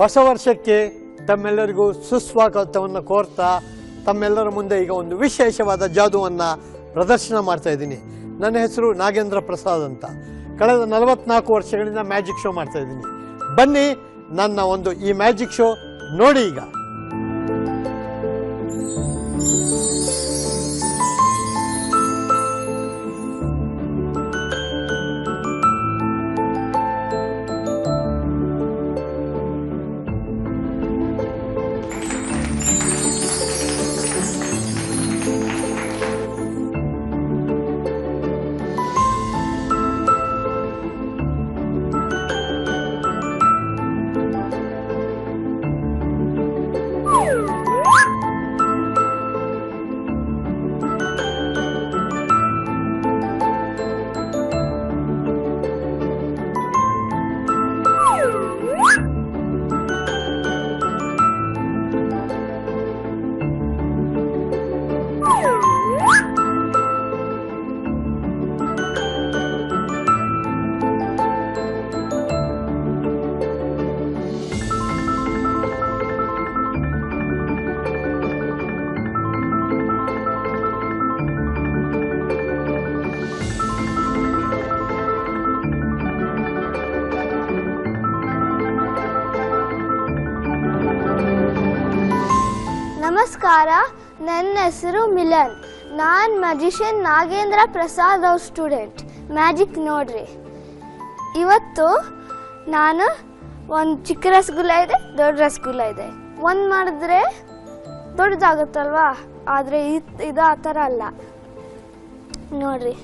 ಹೊಸ ವರ್ಷಕ್ಕೆ ತಮ್ಮೆಲ್ಲರಿಗೂ ಸುಸ್ವಾಗತವನ್ನು ಕೋರ್ತಾ ತಮ್ಮೆಲ್ಲರ ಮುಂದೆ ಈಗ ಒಂದು ವಿಶೇಷವಾದ ಜಾದುವನ್ನು ಪ್ರದರ್ಶನ ಮಾಡ್ತಾ ಇದ್ದೀನಿ. ನನ್ನ ಹೆಸರು ನಾಗೇಂದ್ರ ಪ್ರಸಾದ್ ಅಂತ. ಕಳೆದ ನಲವತ್ನಾಲ್ಕು ವರ್ಷಗಳಿಂದ ಮ್ಯಾಜಿಕ್ ಶೋ ಮಾಡ್ತಾ ಇದ್ದೀನಿ. ಬನ್ನಿ ನನ್ನ ಒಂದು ಈ ಮ್ಯಾಜಿಕ್ ಶೋ ನೋಡಿ ಈಗ. ನಾನು ಮ್ಯಾಜಿಷಿಯನ್ ನಾಗೇಂದ್ರ ಪ್ರಸಾದ್ ಅವ್ರ ಸ್ಟೂಡೆಂಟ್ ಮ್ಯಾಜಿಕ್ ನೋಡ್ರಿ. ಇವತ್ತು ನಾನು ಒಂದು ಚಿಕ್ಕ ರಸಗುಲ್ಲ ಇದೆ, ದೊಡ್ಡ ರಸಗುಲ್ಲ ಇದೆ. ಒಂದು ಮಾಡಿದ್ರೆ ದೊಡ್ಡದಾಗುತ್ತಲ್ವಾ? ಆದರೆ ಇದು ಆ ಥರ ಅಲ್ಲ. ನೋಡ್ರಿ.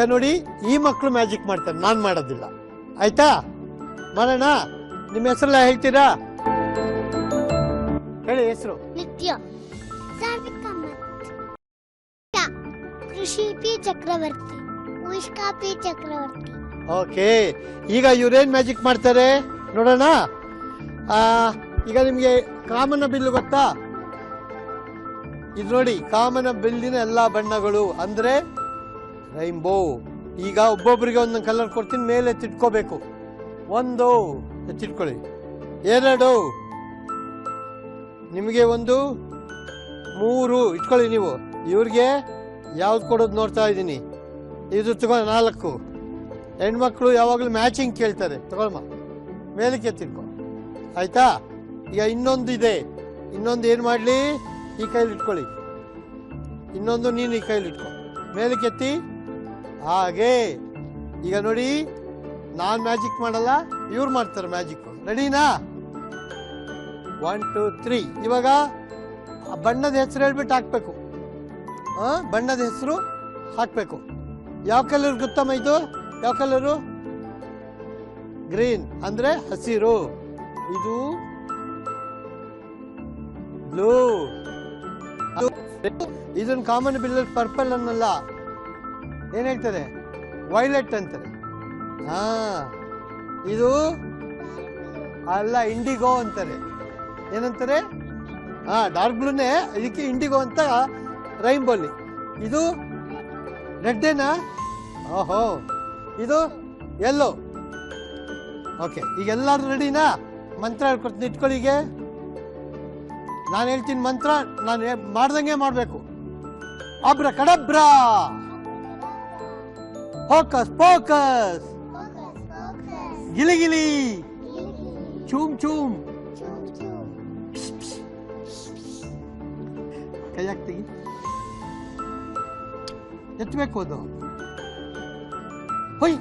ಈಗ ನೋಡಿ ಈ ಮಕ್ಕಳು ಮ್ಯಾಜಿಕ್ ಮಾಡ್ತಾರೆ. ನಾನು ಮಾಡೋದಿಲ್ಲ. ಆಯ್ತಾ? ಮಾಡೋಣ? ನಿಮ್ಮ ಹೆಸರೆಲ್ಲ ಹೇಳ್ತೀರಾ? ಹೇಳಿ ಹೆಸರು. Nithya. Krishi P Chakravarthi. Ushka P Chakravarthi. Okay. ಈಗ ಇವ್ರೇನ್ ಮ್ಯಾಜಿಕ್ ಮಾಡ್ತಾರೆ? ನೋಡೋಣ. ಈಗ ನಿಮಗೆ ಕಾಮನ ಬಿಲ್ಲು ಗೊತ್ತಾ? ಇದು ನೋಡಿ ಕಾಮನ ಬಿಲ್ಲಿನ ಎಲ್ಲಾ ಬಣ್ಣಗಳು. ಅಂದ್ರೆ ರೈನ್ಬೋ ಈಗ ಒಬ್ಬೊಬ್ಬರಿಗೆ ಒಂದೊಂದು ಕಲರ್ ಕೊಡ್ತೀನಿ, ಮೇಲೆ ತಿಟ್ಕೋಬೇಕು. ಒಂದು ಎತ್ತಿಟ್ಕೊಳ್ಳಿ ಎರಡು, ನಿಮಗೆ ಒಂದು, ಮೂರು, ಇಟ್ಕೊಳ್ಳಿ ನೀವು. ಇವ್ರಿಗೆ ಯಾವ್ದು ಕೊಡೋದು ನೋಡ್ತಾ ಇದ್ದೀನಿ. ಇದು ತಗೋ ನಾಲ್ಕು. ಹೆಣ್ಮಕ್ಳು ಯಾವಾಗಲೂ ಮ್ಯಾಚಿಂಗ್ ಕೇಳ್ತಾರೆ. ತಗೊಳ್ಮ. ಮೇಲಕ್ಕೆ ತಿಳ್ಕೊ ಆಯ್ತಾ? ಈಗ ಇನ್ನೊಂದು ಇದೆ. ಇನ್ನೊಂದು ಏನು ಮಾಡಲಿ? ಈ ಕೈಲಿ ಇಟ್ಕೊಳ್ಳಿ. ಇನ್ನೊಂದು ನೀನು ಈ ಕೈಲಿ ಇಟ್ಕೊ. ಮೇಲಕ್ಕೆ ಎತ್ತಿ. ಹಾಗೆ. ಈಗ ನೋಡಿ, ನಾನು ಮ್ಯಾಜಿಕ್ ಮಾಡಲ್ಲ, ಇವ್ರು ಮಾಡ್ತಾರೆ ಮ್ಯಾಜಿಕ್ ರೆಡಿನಾ ಒನ್ ಟು ತ್ರೀ ಇವಾಗ ಬಣ್ಣದ ಹೆಸರು ಹೇಳ್ಬಿಟ್ಟು ಹಾಕ್ಬೇಕು. ಬಣ್ಣದ ಹೆಸರು ಹಾಕ್ಬೇಕು. ಯಾವ ಕಲರ್ ಗೊತ್ತಮ್ಮ ಇದು? ಯಾವ ಕಲರು ಗ್ರೀನ್ ಅಂದ್ರೆ ಹಸಿರು. ಇದು ಬ್ಲೂ ಇದನ್ನು ಕಾಮನ್ ಬಿಲ್ಲರ್ ಪರ್ಪಲ್ ಅನ್ನಲ್ಲ. ಏನ್ ಹೇಳ್ತಾರೆ? ವೈಲೆಟ್ ಅಂತಾರೆ. ಹಾ, ಇದು ಅಲ್ಲ, ಇಂಡಿಗೋ ಅಂತಾರೆ. ಏನಂತಾರೆ? ಹಾ, ಡಾರ್ಕ್ ಬ್ಲೂನೇ ಇದಕ್ಕೆ ಇಂಡಿಗೋ ಅಂತ ರೈನ್ಬೋಲಿ ಇದು ರೆಡ್ಡೇನಾ ಓಹೋ, ಇದು ಎಲ್ಲೋ ಓಕೆ ಈಗ ಎಲ್ಲಾರು ರೆಡಿನಾ ಮಂತ್ರ ಹೇಳ್ಕೊಡ್ತೀನಿ, ಇಟ್ಕೊಳ್ಳಿ ಈಗ ನಾನು ಹೇಳ್ತೀನಿ ಮಂತ್ರ, ನಾನು ಮಾಡ್ದಂಗೆ ಮಾಡಬೇಕು. ಅಬ್ರ ಕಡಬ್ರ! ಫೋಕಸ್ ಫೋಕಸ್ ಗಿಲಿ ಗಿಲಿ ಚೂಮ್ ಚೂಮ್ ಕೈ ಹಾಕ್ತೀವಿ ಎತ್ತಬೇಕು ಅದು ಹೊಯ್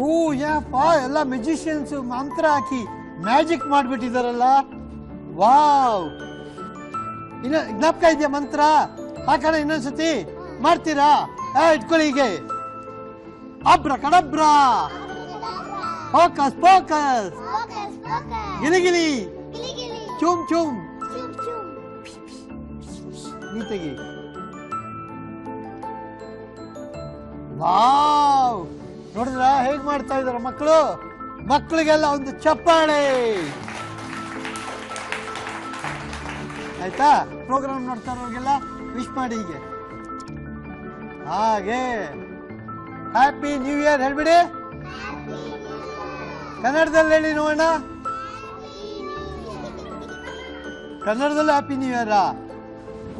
ಓ ಯಾಪ ಎಲ್ಲ ಮೆಜಿಷಿಯನ್ಸ್ ಮಂತ್ರ ಹಾಕಿ ಮ್ಯಾಜಿಕ್ ಮಾಡ್ಬಿಟ್ಟಿದಾರಲ್ಲ. ವಾವ್ ಇನ್ನ ಜ್ಞಾಪಕ ಇದೆಯಾ ಮಂತ್ರ? ಹಾಕೋಣ ಇನ್ನೊಂದ್ಸತಿ. ಮಾಡ್ತೀರಾ? ಇಟ್ಕೊಳ್ಳಿ ಹೀಗೆ. Abracadabra. ಫೋಕಸ್ ಫೋಕಸ್ ಗಿಲಿಗಿಲಿ ಚೂಮ್ ಚುಮ್. ನೀಟಾಗಿ ವಾವ್. ನೋಡಿದ್ರ? ಹೇಗ್ ಮಾಡ್ತಾ ಇದಾರೆ ಮಕ್ಕಳು? ಮಕ್ಕಳಿಗೆಲ್ಲ ಒಂದು ಚಪ್ಪಾಳೆ. ಆಯ್ತಾ? ಪ್ರೋಗ್ರಾಮ್ ನೋಡ್ತಾ ಇರೋರಿಗೆಲ್ಲ ವಿಶ್ ಮಾಡಿ ಹೀಗೆ. ಹಾಗೆ. ಹ್ಯಾಪಿ ನ್ಯೂ ಇಯರ್ ಹೇಳ್ಬಿಡಿ. ಕನ್ನಡದಲ್ಲಿ ಹೇಳಿ ನೋಡೋಣ. ಕನ್ನಡದಲ್ಲಿ ಹ್ಯಾಪಿ ನ್ಯೂ ಇಯರ್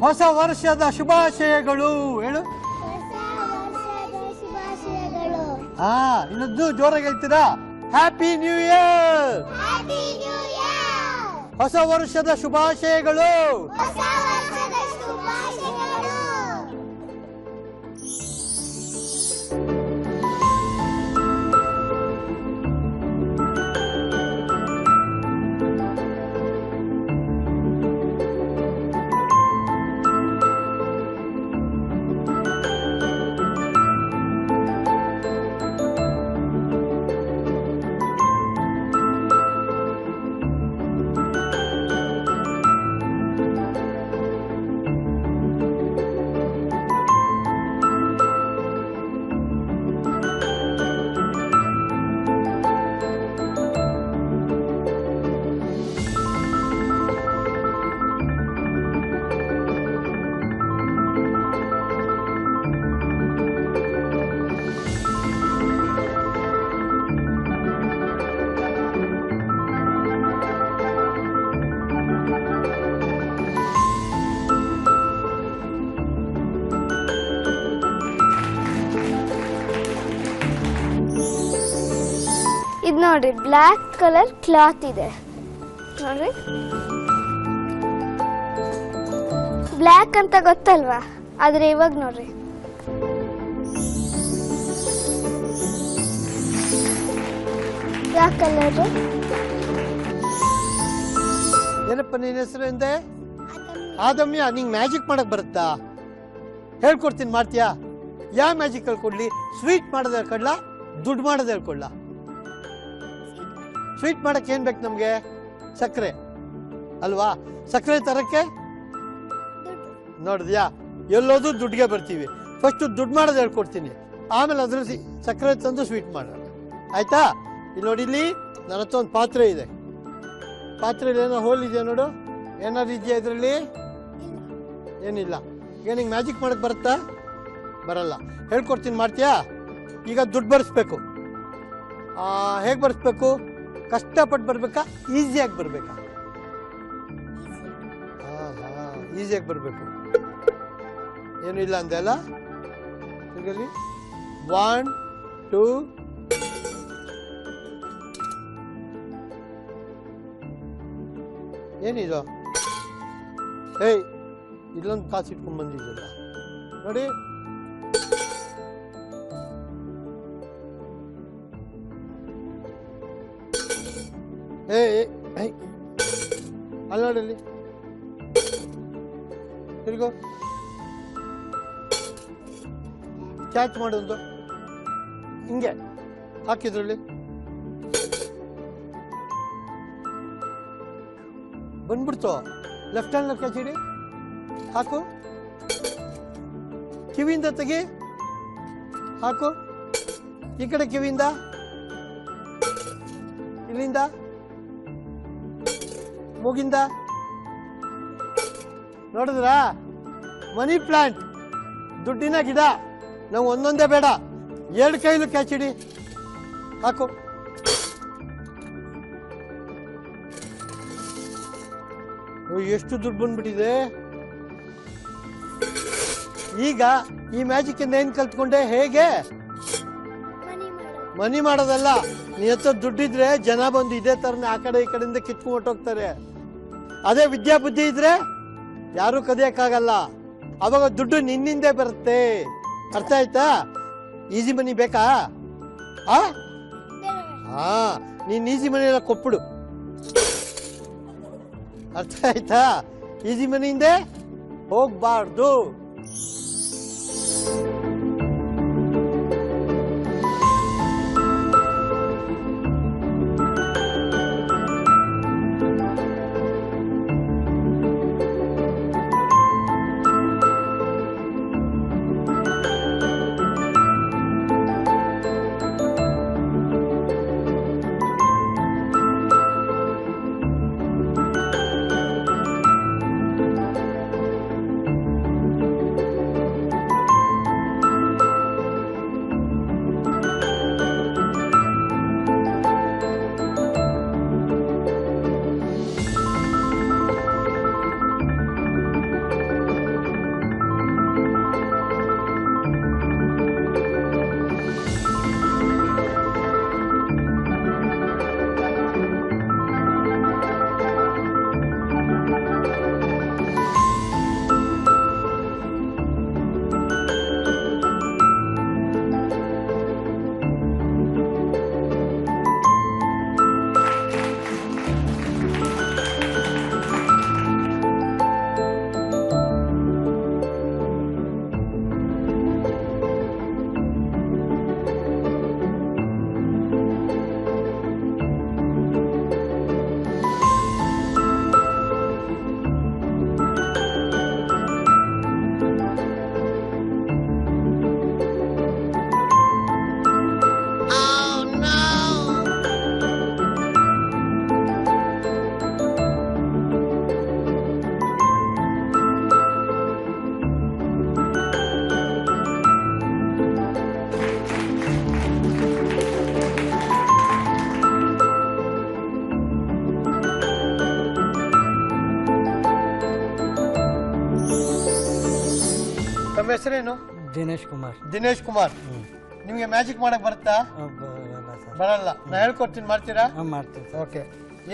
ಹೊಸ ವರ್ಷದ ಶುಭಾಶಯಗಳು ಹೇಳು. ಹಾ ಇನ್ನೊಂದು ಜೋರಾಗಿ ಹೇಳ್ತೀರಾ? ಹ್ಯಾಪಿ ನ್ಯೂ ಇಯರ್ ಹೊಸ ವರ್ಷದ ಶುಭಾಶಯಗಳು. ಹೊಸ ವರ್ಷದ ಶುಭಾಶಯಗಳು ಇದು ನೋಡ್ರಿ ಬ್ಲ್ಯಾಕ್ ಕಲರ್ ಕ್ಲಾತ್ ಇದೆ. ನೋಡ್ರಿ ಬ್ಲ್ಯಾಕ್ ಅಂತ ಗೊತ್ತಲ್ವಾ? ಆದ್ರೆ ಇವಾಗ ನೋಡ್ರಿ. ಯಾವ ಕಲರ್ ಏನಪ್ಪ ನಿನ್ನ ಹೆಸರು ಎಂದೆ? ಆದಮ್ಯ. ನಿಂಗೆ ಮ್ಯಾಜಿಕ್ ಮಾಡಕ್ ಬರುತ್ತಾ? ಹೇಳ್ಕೊಡ್ತೀನಿ ಮಾಡ್ತೀಯಾ? ಯಾವ ಮ್ಯಾಜಿಕ್ ಹೇಳ್ಕೊಡ್ಲಿ ಸ್ವೀಟ್ ಮಾಡೋದು ಹೇಳ್ಕೊಡ್ಲಾ? ದುಡ್ಡು ಮಾಡೋದು ಹೇಳ್ಕೊಡ್ಲಾ? ಸ್ವೀಟ್ ಮಾಡಕ್ಕೆ ಏನ್ ಬೇಕು ನಮ್ಗೆ? ಸಕ್ಕರೆ. ಅಲ್ವಾ? ಸಕ್ಕರೆ ತರಕ್ಕೆ? ನೋಡಿದ್ಯಾ? ಎಲ್ಲೋದು ದುಡ್ಡಿಗೆ ಬರ್ತೀವಿ. ಫಸ್ಟ್ ದುಡ್ಡು ಮಾಡೋದು ಹೇಳ್ಕೊಡ್ತೀನಿ. ಆಮೇಲೆ ಅದ್ರ ಸಕ್ಕರೆ ತಂದು ಸ್ವೀಟ್ ಮಾಡೋಣ ಆಯ್ತಾ? ಇಲ್ಲಿ ನೋಡಿ, ಇಲ್ಲಿ ನನ್ನ ಹತ್ರ ಒಂದು ಪಾತ್ರೆ ಇದೆ. ಪಾತ್ರೆಯಲ್ಲಿ ಏನೋ ಹೋಲ್ ಇದೆಯಾ ನೋಡು? ಏನಾದ್ರು ಇದೆಯಾ ಇದರಲ್ಲಿ? ಏನಿಲ್ಲ. ಈಗ ನಿಂಗೆ ಮ್ಯಾಜಿಕ್ ಮಾಡಕ್ ಬರುತ್ತಾ? ಬರಲ್ಲ. ಹೇಳ್ಕೊಡ್ತೀನಿ, ಮಾಡ್ತೀಯಾ? ಈಗ ದುಡ್ಡು ಬರೆಸ್ಬೇಕು. ಹೇಗೆ ಬರ್ಸ್ಬೇಕು? ಕಷ್ಟಪಟ್ಟು ಬರಬೇಕಾ? ಈಸಿಯಾಗಿ ಬರ್ಬೇಕಾ? ಹಾಂ ಈಸಿಯಾಗಿ ಬರಬೇಕು. ಏನು ಇಲ್ಲ ಅಂದೆ ಅಲ್ಲ? ತಿರ್ಗಲಿ. ಒನ್ ಟೂ ಏನಿದು ಏಯ್, ಇಲ್ಲೊಂದು ಕಾಸು ಇಟ್ಕೊಂಡು ಬಂದಿದ್ದಲ್ಲ ನೋಡಿ. ಏ ಅಲ್ಲಿ ನೋಡಿ ಅಲ್ಲಿ ತಿರ್ಗೋ. ಕ್ಯಾಚ್ ಮಾಡೋದು. ಹಿಂಗೆ. ಹಾಕಿದ್ರಲ್ಲಿ. ಬಂದ್ಬಿಡ್ತು. ಲೆಫ್ಟ್ ಹ್ಯಾಂಡ್ ಕ್ಯಾಚ್ ಹಿಡಿ ಹಾಕು. ಕಿವಿಯಿಂದ ತೆಗಿ. ಹಾಕು. ಈ ಕಡೆ ಕಿವಿಯಿಂದ. ಇಲ್ಲಿಂದ. ಮೂಗಿಂದ ನೋಡಿದ್ರಾ? Money plant. ದುಡ್ಡಿನ ಗಿಡ. ನಾವು ಒಂದೊಂದೇ ಬೇಡ. ಎರಡು ಕೈಲು ಕ್ಯಾಚಿಡಿ ಹಾಕು. ಎಷ್ಟು ದುಡ್ಡು ಬಂದ್ಬಿಟ್ಟಿದೆ? ಈಗ ಈ ಮ್ಯಾಜಿಕ್ ಇಂದ ಏನ್ ಕಲ್ತ್ಕೊಂಡೆ? ಹೇಗೆ? ಮನಿ ಮಾಡೋದು. ಮನಿ ಮಾಡೋದಲ್ಲ. ನೀ ಹತ್ರ ದುಡ್ಡಿದ್ರೆ ಜನ ಬಂದು ಇದೇ ತರನೇ ಆ ಕಡೆ ಈ ಕಡೆಯಿಂದ ಕಿತ್ಕೊಂಡು ಹೊರ್ಟೋಗ್ತಾರೆ. ಅದೇ ವಿದ್ಯಾ ಬುದ್ಧಿ ಇದ್ರೆ ಯಾರು ಕದಿಯಕ್ಕಾಗಲ್ಲ. ಅವಾಗ ದುಡ್ಡು ನಿನ್ನಿಂದೆ ಬರುತ್ತೆ. ಅರ್ಥ ಆಯ್ತಾ? ಈಸಿ ಮನಿ ಬೇಕಾ? ಆ? ಹಾ ನೀನ್ ಈಸಿ ಮನಿ ಎಲ್ಲ ಕೊಟ್ಬಿಡು. ಅರ್ಥ ಆಯ್ತಾ? ಈಸಿ ಮನಿಯಿಂದ ಹೋಗ್ಬಾರ್ದು. ದಿನೇಶ್ ಕುಮಾರ್. ದಿನೇಶ್ ಕುಮಾರ್? ನಿಮಗೆ ಮ್ಯಾಜಿಕ್ ಮಾಡಕ್ ಬರುತ್ತಾ? ಬರಲ್ಲ ನಾ ಹೇಳ್ಕೊಡ್ತೀನಿ ಮಾಡ್ತೀರಾ? ಮಾಡ್ತೀನಿ ಓಕೆ.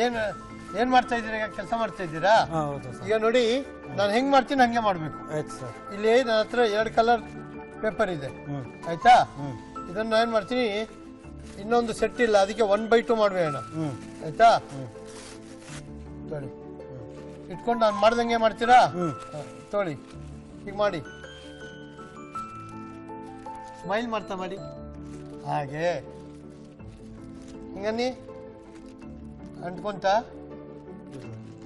ಏನು ಏನು ಮಾಡ್ತಾ ಇದ್ದೀರಾ? ಈಗ ಕೆಲಸ ಮಾಡ್ತಾ ಇದ್ದೀರಾ? ಈಗ ನೋಡಿ ನಾನು ಹೆಂಗೆ ಮಾಡ್ತೀನಿ ಹಂಗೆ ಮಾಡಬೇಕು. ಆಯ್ತು ಸರ್. ಇಲ್ಲಿ ನನ್ನ ಹತ್ರ ಎರಡು ಕಲರ್ ಪೇಪರ್ ಇದೆ. ಆಯ್ತಾ? ಇದನ್ನ ಇದನ್ನು ಏನು ಮಾಡ್ತೀನಿ ಇನ್ನೊಂದು ಸೆಟ್ ಇಲ್ಲ ಅದಕ್ಕೆ ಒನ್ ಬೈ ಟು ಮಾಡಬೇಡ ಆಯ್ತಾ? ತೊಳಿ. ಇಟ್ಕೊಂಡು ನಾನು ಮಾಡ್ದಂಗೆ ಮಾಡ್ತೀರಾ? ತೊಳಿ. ಈಗ ಮಾಡಿ. ಸ್ಮೈಲ್ ಮಾಡ್ತಾ ಮಾಡಿ. ಹಾಗೆ. ಹಿಂಗನ್ನಿ ಅಂಟ್ಕೊಂತ?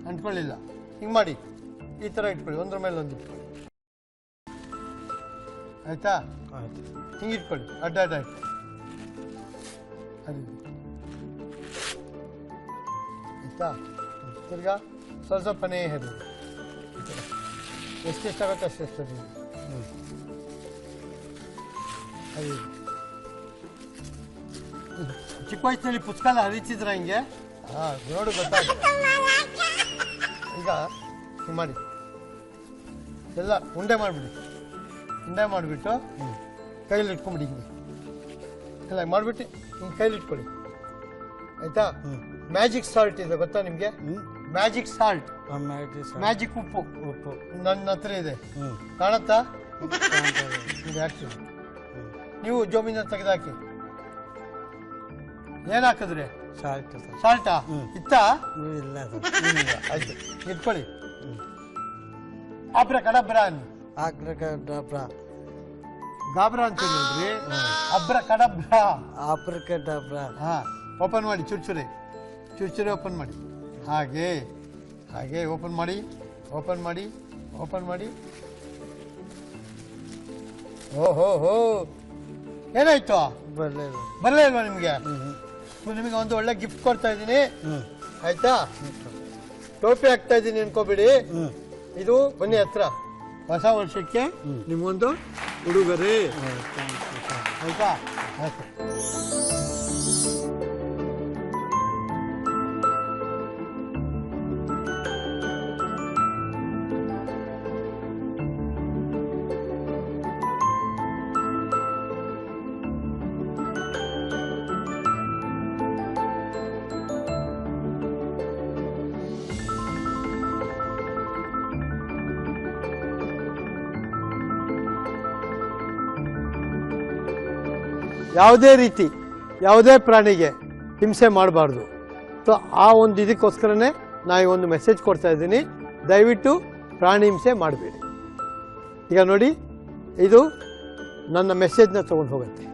ಅಂಟ್ಕೊಳ್ಳಿಲ್ಲ. ಹಿಂಗೆ ಮಾಡಿ. ಈ ಥರ ಇಟ್ಕೊಳ್ಳಿ ಒಂದ್ರ ಮೇಲೆ ಒಂದು ಇಟ್ಕೊಳ್ಳಿ. ಆಯ್ತಾ? ಆಯ್ತು. ಹಿಂಗೆ ಇಟ್ಕೊಳ್ಳಿ ಅಡ್ಡ ಅಡ್ಡ ಇಟ್ಕೊಳ್ಳಿ. ಅದು ಆಯ್ತಾ? ತಿರ್ಗಾ ಸ್ವಲ್ಪ ಸ್ವಲ್ಪನೇ ಹೇಳಿ ಎಷ್ಟೆಷ್ಟಾಗುತ್ತೆ ಅಷ್ಟೆಷ್ಟು ಚಿಕ್ಕ ವಯಸ್ಸಿನಲ್ಲಿ ಪುಸ್ತಕ ಎಲ್ಲ ಹರಿತಿದ್ರ ಹಿಂಗೆ? ಹಾಂ ನೋಡು ಗೊತ್ತಾಗುತ್ತೆ ಈಗ ಮಾಡಿ. ಎಲ್ಲ ಉಂಡೆ ಮಾಡಿಬಿಡಿ. ಉಂಡೆ ಮಾಡಿಬಿಟ್ಟು ಕೈಲಿ ಇಟ್ಕೊಂಬಿಡಿ ಹಿಂಗೆ. ಎಲ್ಲ ಮಾಡಿಬಿಟ್ಟು ಹಿಂಗೆ ಕೈಲಿ ಇಟ್ಕೊಳ್ಳಿ. ಆಯ್ತಾ? ಮ್ಯಾಜಿಕ್ ಸಾಲ್ಟ್ ಇದೆ ಗೊತ್ತಾ ನಿಮಗೆ? ಮ್ಯಾಜಿಕ್ ಸಾಲ್ಟ್ ಮ್ಯಾಜಿಕ್ ಉಪ್ಪು. ಉಪ್ಪು. ನನ್ನ ಹತ್ರ ಇದೆ. ಕಾಣತ್ತಾ? ಕಾಣ್ತಾ ನೀವು ಜಮೀನ ತೆಗೆದಾಕಿ. ಏನು ಹಾಕಿದ್ರಿ ಸಾಲ್ಟ್ ಸರ್ ಸಾಲ್ಟಾ. ಇತ್ತಾ? ಇಲ್ಲ ಸರ್ ಇಲ್ಲ ಆಯ್ತು. ಇಟ್ಕೊಳ್ಳಿ. ಅಬ್ರ ಕಡಬ್ರ ಅನ್ನಿ ಡಬ್ರ ಗಾಬ್ರ ಅಂತ ಹೇಳಿದ್ರಿ. ಅಬ್ರ ಕಡಬ್ರ ಆಪ್ರಕ ಡಬ್ರ ಹಾ ಓಪನ್ ಮಾಡಿ ಚುರ್ಚುರಿ. ಚುರ್ಚುರಿ ಓಪನ್ ಮಾಡಿ. ಹಾಗೆ ಹಾಗೆ ಓಪನ್ ಮಾಡಿ ಓಪನ್ ಮಾಡಿ ಓಪನ್ ಮಾಡಿ. ಓಹೋ ಹೋ ಏನಾಯ್ತು? ಬರಲಿಲ್ಲ ಬರಲೇ ಇಲ್ವಾ ನಿಮಗೆ? ನಿಮಗೆ ಒಂದು ಒಳ್ಳೆ ಗಿಫ್ಟ್ ಕೊಡ್ತಾ ಇದ್ದೀನಿ. ಆಯ್ತಾ? ಟೋಪಿ ಹಾಕ್ತಾ ಇದ್ದೀನಿ ಅನ್ಕೋಬಿಡಿ. ಇದು ಬನ್ನಿ ಹತ್ರ. ಹೊಸ ವರ್ಷಕ್ಕೆ ಹ್ಮ್. ನಿಮ್ಮೊಂದು ಉಡುಗೊರೆ. ಆಯ್ತಾ. ಯಾವುದೇ ರೀತಿ, ಯಾವುದೇ ಪ್ರಾಣಿಗೆ ಹಿಂಸೆ ಮಾಡಬಾರ್ದು. ಸೊ ಆ ಒಂದು ಇದಕ್ಕೋಸ್ಕರನೇ ನಾನು ಈ ಒಂದು ಮೆಸೇಜ್ ಕೊಡ್ತಾ ಇದ್ದೀನಿ. ದಯವಿಟ್ಟು ಪ್ರಾಣಿ ಹಿಂಸೆ ಮಾಡಬೇಡಿ. ಈಗ ನೋಡಿ, ಇದು ನನ್ನ ಮೆಸೇಜ್ನ ತೊಗೊಂಡು ಹೋಗುತ್ತೆ.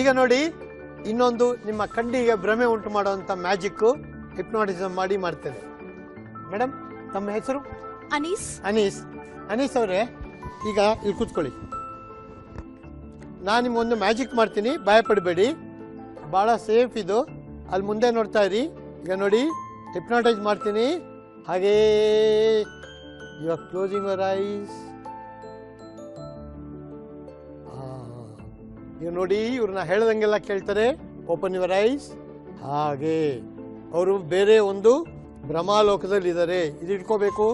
ಈಗ ನೋಡಿ ಇನ್ನೊಂದು ನಿಮ್ಮ ಕಣ್ಣಿಗೆ ಭ್ರಮೆ ಉಂಟು ಮಾಡುವಂಥ ಮ್ಯಾಜಿಕ್ಕು ಹಿಪ್ನಾಟಿಸಮ್ ಮಾಡಿ ಮಾಡ್ತೇನೆ. ಮೇಡಮ್ ತಮ್ಮ ಹೆಸರು? ಅನೀಸ್. ಅನೀಸ್. ಅನೀಸ್ ಅವರೇ ಈಗ ಇಲ್ಲಿ ಕೂತ್ಕೊಳ್ಳಿ. ನಾನು ನಿಮ್ಗೊಂದು ಮ್ಯಾಜಿಕ್ ಮಾಡ್ತೀನಿ ಭಯಪಡಬೇಡಿ. ಭಾಳ ಸೇಫ್ ಇದು. ಅಲ್ಲಿ ಮುಂದೆ ನೋಡ್ತಾ ಇರಿ. ಈಗ ನೋಡಿ ಹಿಪ್ನಾಟೈಸ್ ಮಾಡ್ತೀನಿ. ಹಾಗೇ you are closing your eyes. ಈಗ ನೋಡಿ, ಇವ್ರನ್ನ ಹೇಳ್ದಂಗೆಲ್ಲ ಕೇಳ್ತಾರೆ. ಓಪನ್ ಯುವರ್ ಐಸ್ ಹಾಗೆ. ಅವರು ಬೇರೆ ಒಂದು ಭ್ರಮಾಲೋಕದಲ್ಲಿ ಇದ್ದಾರೆ ಇದು ಇಟ್ಕೋಬೇಕು.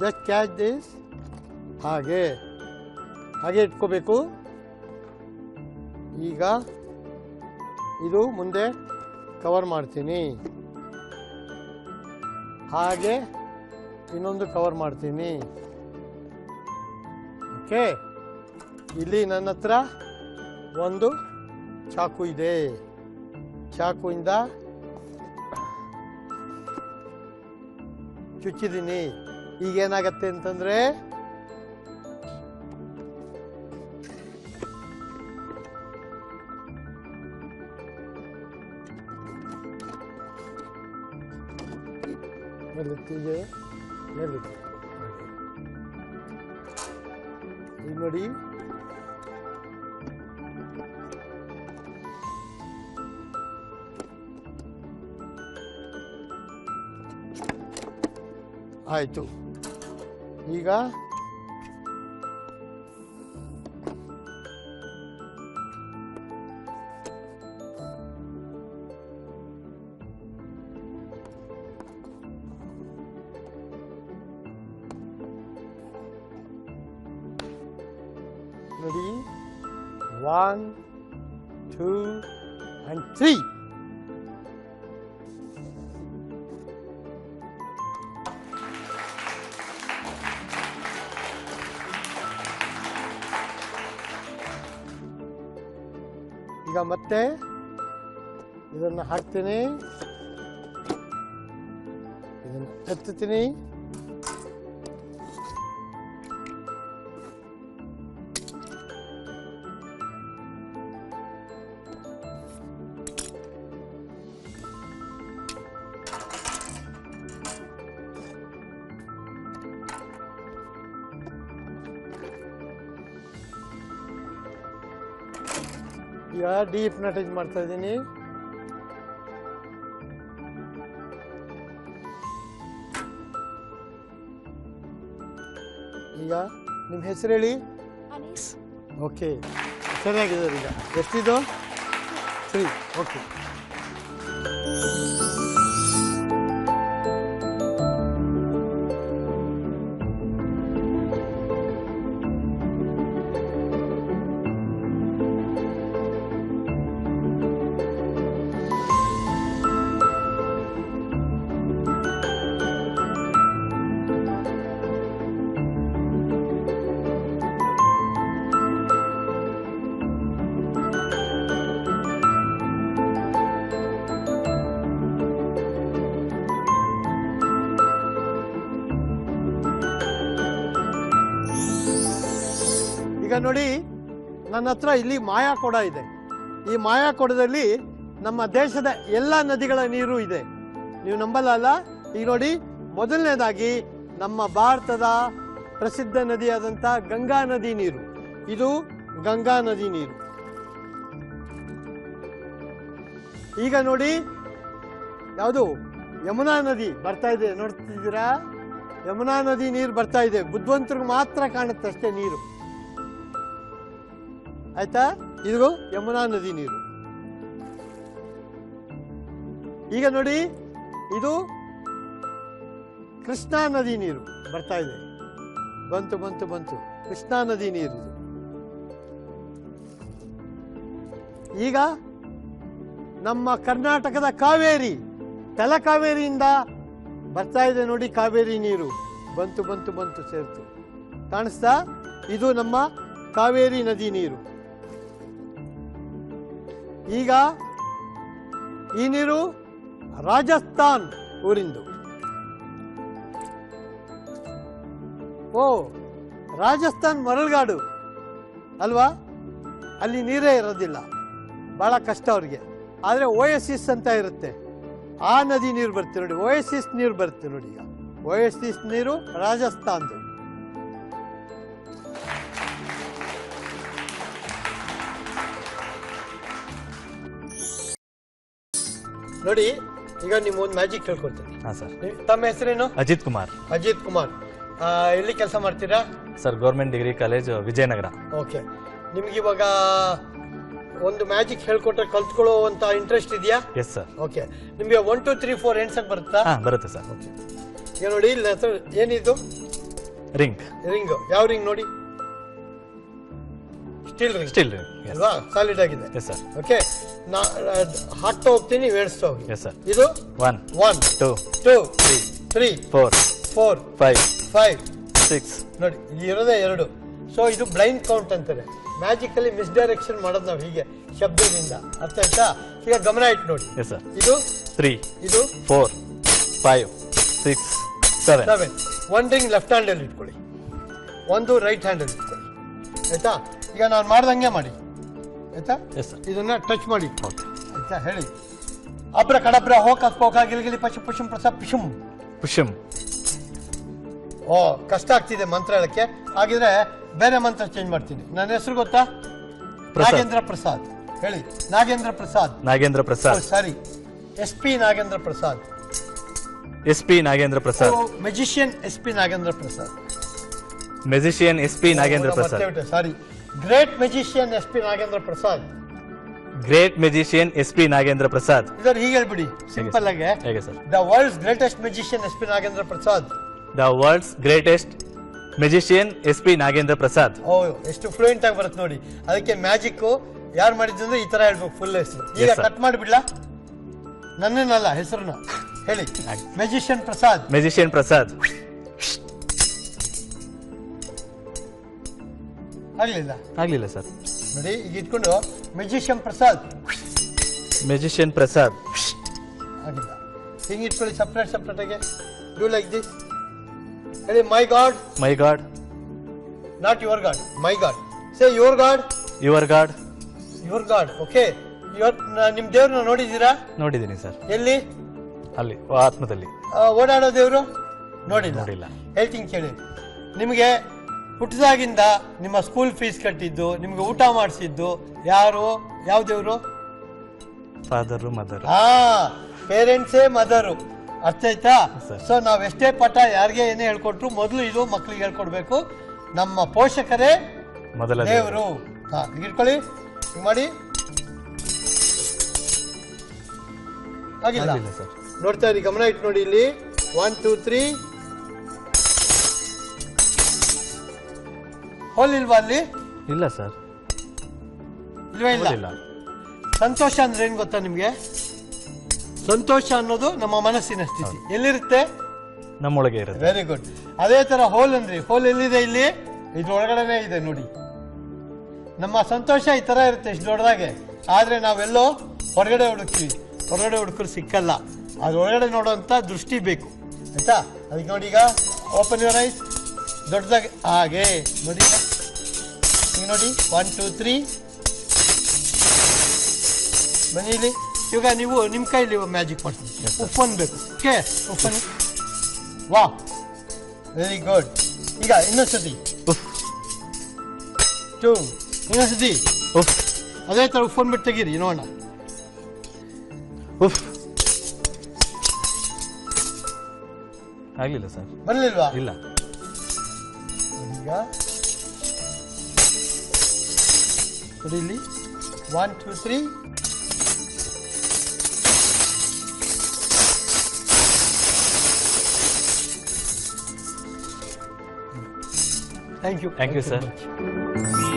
ಜಸ್ಟ್ ಕ್ಯಾಚ್ ದಿಸ್ ಹಾಗೆ. ಹಾಗೆ ಇಟ್ಕೋಬೇಕು. ಈಗ ಇದು ಮುಂದೆ ಕವರ್ ಮಾಡ್ತೀನಿ. ಹಾಗೆ ಇನ್ನೊಂದು ಕವರ್ ಮಾಡ್ತೀನಿ. ಓಕೆ ಇಲ್ಲಿ ನನ್ನ ಹತ್ರ ಒಂದು ಚಾಕು ಇದೆ. ಚಾಕುವಿಂದ ಚುಚ್ಚಿದ್ದೀನಿ. ಈಗ ಏನಾಗುತ್ತೆ ಅಂತಂದ್ರೆ ಮೇಲೆತ್ತಿಗೆ ಮೇಲೆತ್ತಿ ನೋಡಿ. ಆಯಿತು ಈಗ ನೋಡಿ ಒನ್ ಟೂ ಆ್ಯಂಡ್ ತ್ರೀ ಈಗ ಮತ್ತೆ ಇದನ್ನು ಹಾಕ್ತೀನಿ. ಇದನ್ನು ಎತ್ತುತ್ತೀನಿ. ಈಗ ಡಿಹಿಪ್ನಟೈಸ್ ಮಾಡ್ತಾ ಇದ್ದೀನಿ. ಈಗ ನಿಮ್ಮ ಹೆಸರು ಹೇಳಿ? ಓಕೆ ಸರಿಯಾಗಿದ್ದಾರೆ ಈಗ. ಎಷ್ಟಿದು? ತ್ರೀ ಓಕೆ ಈಗ ನೋಡಿ ನನ್ನ ಹತ್ರ ಇಲ್ಲಿ ಮಾಯಾ ಕೊಡ ಇದೆ. ಈ ಮಾಯಾ ಕೊಡದಲ್ಲಿ ನಮ್ಮ ದೇಶದ ಎಲ್ಲ ನದಿಗಳ ನೀರು ಇದೆ. ನೀವು ನಂಬಲ್ಲ ಈಗ ನೋಡಿ ಮೊದಲನೇದಾಗಿ ನಮ್ಮ ಭಾರತದ ಪ್ರಸಿದ್ಧ ನದಿಯಾದಂಥ ಗಂಗಾ ನದಿ ನೀರು. ಇದು ಗಂಗಾ ನದಿ ನೀರು. ಈಗ ನೋಡಿ ಯಾವುದು? ಯಮುನಾ ನದಿ ಬರ್ತಾ ಇದೆ. ನೋಡ್ತಿದ್ದೀರಾ? ಯಮುನಾ ನದಿ ನೀರು ಬರ್ತಾ ಇದೆ. ಬುದ್ಧಿವಂತರಿಗೆ ಮಾತ್ರ ಕಾಣುತ್ತೆ ಅಷ್ಟೇ ನೀರು. ಆಯ್ತಾ? ಇದು ಯಮುನಾ ನದಿ ನೀರು. ಈಗ ನೋಡಿ, ಇದು ಕೃಷ್ಣಾ ನದಿ ನೀರು ಬರ್ತಾ ಇದೆ. ಬಂತು ಬಂತು ಬಂತು. ಕೃಷ್ಣಾ ನದಿ ನೀರು ಇದು. ಈಗ ನಮ್ಮ ಕರ್ನಾಟಕದ ಕಾವೇರಿ, ತಲಕಾವೇರಿಯಿಂದ ಬರ್ತಾ ಇದೆ ನೋಡಿ ಕಾವೇರಿ ನೀರು. ಬಂತು ಬಂತು ಬಂತು ಸೇರ್ತು. ಕಾಣಿಸ್ತಾ? ಇದು ನಮ್ಮ ಕಾವೇರಿ ನದಿ ನೀರು. ಈಗ ಈ ನೀರು ರಾಜಸ್ಥಾನ್ ಊರಿಂದು. ಓ, ರಾಜಸ್ಥಾನ್ ಮರಳುಗಾಡು. ಅಲ್ವಾ? ಅಲ್ಲಿ ನೀರೇ ಇರೋದಿಲ್ಲ. ಭಾಳ ಕಷ್ಟ ಅವ್ರಿಗೆ. ಆದರೆ ಓಯಸಿಸ್ ಅಂತ ಇರುತ್ತೆ. ಆ ನದಿ ನೀರು ಬರುತ್ತೆ ನೋಡಿ ಓಯಸಿಸ್ ನೀರು ಬರುತ್ತೆ ನೋಡಿ ಈಗ. ಓಯಸಿಸ್ ನೀರು ರಾಜಸ್ಥಾನದು. ನೋಡಿ ಈಗ ನಿಮ್ ಒಂದು ಮ್ಯಾಜಿಕ್ ಹೇಳ್ಕೊಡ್ತೀನಿ. ಹಾಂ ಸರ್ ನೀವ್- ತಮ್ಮ ಹೆಸರೇನು? ಅಜಿತ್ ಕುಮಾರ್. ಅಜಿತ್ ಕುಮಾರ್. ಆ, ಎಲ್ಲಿ ಕೆಲಸ ಮಾಡ್ತೀರಾ? Sir government degree college Vijayanagara. Okay. ನಿಮ್ಗೆ ಇವಾಗ ಒಂದು ಮ್ಯಾಜಿಕ್ ಹೇಳ್ಕೊಟ್ರೆ ಕಲ್ತ್ಕೊಳ್ಳೋ ಅಂತ ಇಂಟ್ರೆಸ್ಟ್ ಇದೆಯಾ? Yes sir okay. ನಿಮಗೆ ಒನ್ ಟು ತ್ರೀ ಫೋರ್ ಎಣ್ಸಕ್ ಬರುತ್ತಾ? ಹಾಂ ಬರುತ್ತೆ ಸರ್ ಈಗ ನೋಡಿ ಇಲ್ಲ ಸರ್ ಏನಿದು? ರಿಂಗ್ ರಿಂಗ್ ಯಾವ ರಿಂಗ್ ನೋಡಿ? ಸ್ಟೀಲ್ ರಿಂಗ್ ಸ್ಟಿಲ್ ರಿಂಗ್ ಅಲ್ವಾ ಸಾಲಿಡ್ ಆಗಿದೆ. ಎಸ್ ಸರ್ ಓಕೆ ನಾ ಹಾಕ್ತಾ ಹೋಗ್ತೀನಿ ಎಣಿಸ್ತಾ ಹೋಗಿ. ಎಸ್ ಸರ್ ಇದು? One one two two three four four five five six ನೋಡಿ ಇಲ್ಲಿ ಇರೋದೇ ಎರಡು. ಸೊ ಇದು ಬ್ಲೈಂಡ್ ಕೌಂಟ್ ಅಂತಾರೆ. ಮ್ಯಾಜಿಕಲಿ ಮಿಸ್ಡೈರೆಕ್ಷನ್ ಮಾಡೋದು ನಾವು ಹೀಗೆ ಶಬ್ದದಿಂದ. ಅರ್ಥ ಆಯ್ತಾ? ಈಗ ಗಮನ ಇಟ್ಟು ನೋಡಿ. ಎಸ್ ಸರ್ ಇದು? ತ್ರೀ ಇದು? Four five six seven seven one ring left ಹ್ಯಾಂಡಲ್ಲಿ ಇಟ್ಕೊಳ್ಳಿ. ಒಂದು ರೈಟ್ ಹ್ಯಾಂಡಲ್ಲಿ ಇಟ್ಕೊಳ್ಳಿ. ಆಯ್ತಾ? ಈಗ ನಾನು ಮಾಡ್ದಂಗೆ ಮಾಡಿ. ಆಯ್ತಾ? ಇದನ್ನ ಟಚ್ ಮಾಡಿ. ಆಯ್ತಾ? ಹೇಳಿ. ಅಬ್ರ ಕಡಬ್ರ ಹೋಕ ಪೋಕ ಗಿಲಿಗಿಲಿ ಪಶು ಪಶುಂ ಪ್ರಸ ಪಿಶುಂ. ಓ ಕಷ್ಟ ಆಗ್ತಿದೆ ಮಂತ್ರ ಹೇಳಕ್ಕೆ. ಹಾಗಿದ್ರೆ ಬೇರೆ ಮಂತ್ರ ಚೇಂಜ್ ಮಾಡ್ತೀನಿ. ನನ್ನ ಹೆಸರು ಗೊತ್ತಾ? ಪ್ರಸಾದ್. ನಾಗೇಂದ್ರ ಪ್ರಸಾದ್. ಹೇಳಿ. Nagendra Prasad. Nagendra Prasad. Sorry S P Nagendra Prasad. S P Nagendra Prasad. Magician S P Nagendra Prasad. Magician S P Nagendra Prasad. Sorry great magician S P Nagendra Prasad great magician S P Nagendra Prasad sir ಹೀಗೆ ಹೇಳ್ಬಿಡಿ. Simple ಆಗಿ ಹೇಗೆ sir? The world's greatest magician S P Nagendra Prasad the world's greatest magician S P Nagendra Prasad ಓ ಎಷ್ಟು fluent ಆಗಿ ಬರುತ್ತೆ ನೋಡಿ. ಅದಕ್ಕೆ magic ಯಾರು ಮಾಡಿದ್ದು ಅಂದ್ರೆ ಈ ತರ ಹೇಳ್ಬೇಕು ಫುಲ್ ಹೆಸರು. ಈಗ ಕಟ್ ಮಾಡಿಬಿಡ್ಲಾ? ನನ್ನನ್ನಲ್ಲ ಹೆಸರನ್ನ. ಹೇಳಿ. ಮೆಜಿಷಿಯನ್ ಪ್ರಸಾದ್ ಮೆಜಿಷಿಯನ್ ಪ್ರಸಾದ್ ಆಗ್ಲಿಲ್ಲ. ಆಗ್ಲಿಲ್ಲ ಸರ್. ನೋಡಿ ಈಗ ಇಟ್ಕೊಂಡು ಮೆಜಿಷಿಯನ್ ಪ್ರಸಾದ್. ಮೆಜಿಷಿಯನ್ ಪ್ರಸಾದ್. ಆಗಿಲ್ಲ. ಹಿಂಗೆ ಇಟ್ಕೊಳ್ಳಿ ಸಪ್ರೇಟ್ ಸಪ್ರೇಟ್ ಆಗಿ. ಡೂ ಲೈಕ್ ದಿಸ್ ಹೇಳಿ my god my god not your god my god say your god your god your god okay ನಿಮ್ ನಿಮ್ಮ ದೇವ್ರನ್ನ ನೋಡಿದ್ದೀರಾ? ನೋಡಿದ್ದೀನಿ ಸರ್. ಎಲ್ಲಿ? ಅಲ್ಲಿ ಆತ್ಮದಲ್ಲಿ. ಓಡಾಡೋ ದೇವರು? ನೋಡಿಲ್ಲ. ನೋಡಿಲ್ಲ. ಹೇಳ್ತೀನಿ ಕೇಳಿ. ನಿಮಗೆ ಹುಟ್ಟಿದಾಗಿಂದ ನಿಮ್ಮ ಸ್ಕೂಲ್ ಫೀಸ್ ಕಟ್ಟಿದ್ದು ನಿಮ್ಗೆ ಊಟ ಮಾಡಿಸಿದ್ದು ಯಾರು? ಯಾವ ದೇವರು ಫಾದರು ಮದರ್ ಹಾ ಪೇರೆಂಟ್ಸೇ ಮದರು ಅರ್ಥ ಆಯ್ತಾ. ಸೊ ನಾವ್ ಎಷ್ಟೇ ಪಾಠ ಯಾರಿಗೆ ಏನೇ ಹೇಳ್ಕೊಟ್ರು ಮೊದಲು ಇದು ಮಕ್ಕಳಿಗೆ ಹೇಳ್ಕೊಡ್ಬೇಕು. ನಮ್ಮ ಪೋಷಕರೇ ಮೊದಲ ದೇವರು. ಹಾ ಇಟ್ಕೊಳ್ಳಿ ಮಾಡಿ. ಆಗಿಲ್ಲ. ಆಗಿಲ್ಲ ಸರ್. ನೋಡ್ತಾ ಇರಿ ಗಮನ ಇಟ್ಟು ನೋಡಿ ಇಲ್ಲಿ. ಒನ್ ಟೂ ತ್ರೀ ಹೋಲ್ ಇಲ್ವಾ ಅಲ್ಲಿ? ಇಲ್ಲ ಸರ್. ಇಲ್ವೇ ಇಲ್ಲ? ಇಲ್ಲ ಸಂತೋಷ ಅಂದ್ರೆ ಏನ್ ಗೊತ್ತಾ ನಿಮ್ಗೆ? ಸಂತೋಷ ಅನ್ನೋದು ನಮ್ಮ ಮನಸ್ಸಿನ ಸ್ಥಿತಿ. ಎಲ್ಲಿರುತ್ತೆ? ನಮ್ಮೊಳಗೆ ಇರುತ್ತೆ. ವೆರಿ ಗುಡ್ ಅದೇ ತರ ಹೋಲ್ ಅಂದ್ರಿ ಹೋಲ್ ಎಲ್ಲಿದೆ ಇಲ್ಲಿ? ಇದ್ರೊಳಗಡೆನೆ ಇದೆ ನೋಡಿ. ನಮ್ಮ ಸಂತೋಷ ಈ ತರ ಇರುತ್ತೆ ಇಷ್ಟು ದೊಡ್ಡದಾಗೆ. ಆದ್ರೆ ನಾವೆಲ್ಲೋ ಹೊರಗಡೆ ಹುಡುಕ್ತೀವಿ. ಹೊರಗಡೆ ಹುಡುಕರು ಸಿಕ್ಕಲ್ಲ. ಅದ್ರೊಳಗಡೆ ನೋಡುವಂತ ದೃಷ್ಟಿ ಬೇಕು. ಆಯ್ತಾ? ಅದಕ್ಕೆ ನೋಡಿ ಈಗ ಓಪನ್ ಯುವರ್ ಐಸ್ ದೊಡ್ಡದಾಗಿ. ಹಾಗೆ ನೋಡಿ. ಈಗ. ನೋಡಿ ಒನ್ ಟೂ ತ್ರೀ ಬನ್ನಿ ಇಲ್ಲಿ. ಇವಾಗ ನೀವು ನಿಮ್ಮ ಕೈಲಿ ಮ್ಯಾಜಿಕ್ ಮಾಡ್ತೀನಿ. ಉಪ್ಪನ್ ಬೇಕು. ಓಕೆ ಉಪ್ಪನ್ ವಾ ವೆರಿ ಗುಡ್ ಈಗ ಇನ್ನೊಂದ್ಸತಿ ಟೂ ಇನ್ನೊಂದ್ಸತಿ ಅದೇ ಥರ ಉಪ್ಪನ್ ಬಿಟ್ಟು ತೆಗೀರಿ ನೋಡೋಣ. ಉಫ್ ಆಗಲಿಲ್ಲ ಸರ್. ಬರಲಿಲ್ವಾ? ಇಲ್ಲ. Really, one two three. Thank you. Thank, thank you, you sir much.